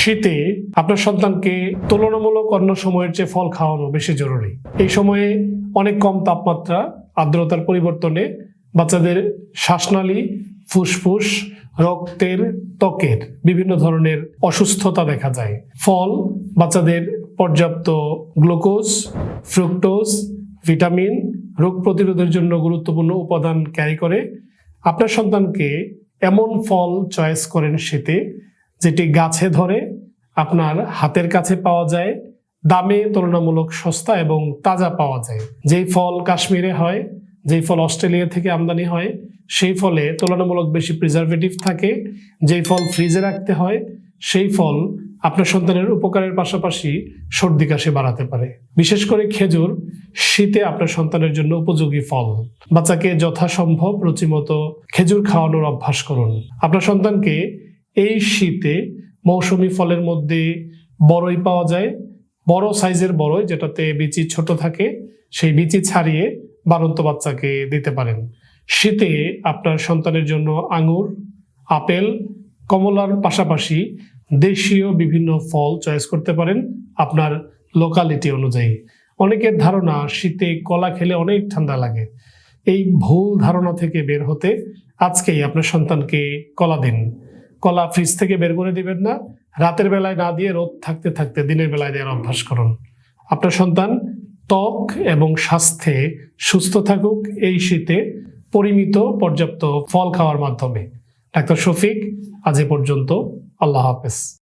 শীতে আপনার সন্তানকে তুলনামূলক অন্য সময়ের চেয়ে ফল খাওয়ানো বেশি জরুরি। এই সময়ে অনেক কম তাপমাত্রা, আর্দ্রতার পরিবর্তনে বাচ্চাদের শ্বাসনালী, ফুসফুস, রক্তের ত্বকের বিভিন্ন ধরনের অসুস্থতা দেখা যায়। ফল বাচ্চাদের পর্যাপ্ত গ্লুকোজ, ফ্রুক্টোজ, ভিটামিন, রোগ প্রতিরোধের জন্য গুরুত্বপূর্ণ উপাদান ক্যারি করে। আপনার সন্তানকে এমন ফল চয়েস করেন শীতে যেটি গাছে ধরে, আপনার হাতের কাছে পাওয়া যায়, দামে তুলনামূলক সস্তা এবং তাজা পাওয়া যায়। যেই ফল কাশ্মীরে হয়, যেই ফল অস্ট্রেলিয়া থেকে আমদানি হয়, সেই ফলে তুলনামূলক বেশি প্রিজারভেটিভ থাকে। যেই ফল ফ্রিজে রাখতে হয়, সেই ফল আপনার সন্তানের উপকারের পাশাপাশি সর্দি কাশি বাড়াতে পারে। বিশেষ করে খেজুর, শীতে আপনার সন্তানের জন্য উপযোগী ফল। বাচ্চাকে যথাসম্ভব রুচিমতো খেজুর খাওয়ানোর অভ্যাস করুন। আপনার সন্তানকে এই শীতে মৌসুমি ফলের মধ্যে বড়ই পাওয়া যায়। বড় সাইজের বড়ই, যেটাতে বিচি ছোট থাকে, সেই বিচি ছাড়িয়ে বারন্ত বাচ্চাকে দিতে পারেন। শীতে আপনার সন্তানের জন্য আঙুর, আপেল, কমলার পাশাপাশি দেশীয় বিভিন্ন ফল চয়েস করতে পারেন আপনার লোকালিটি অনুযায়ী। অনেকের ধারণা, শীতে কলা খেলে অনেক ঠান্ডা লাগে। এই ভুল ধারণা থেকে বের হতে আজকেই আপনার সন্তানকে কলা দিন। কলা ফ্রিজ থেকে বের করে দিবেন না। রাতের বেলায় না দিয়ে রোদ থাকতে থাকতে দিনের বেলায় দেওয়ার অভ্যাস করুন। আপনার সন্তান ত্বক এবং স্বাস্থ্যে সুস্থ থাকুক এই শীতে পরিমিত পর্যাপ্ত ফল খাওয়ার মাধ্যমে। ডাক্তার শফিক, আজ এ পর্যন্ত। আল্লাহ হাফেজ।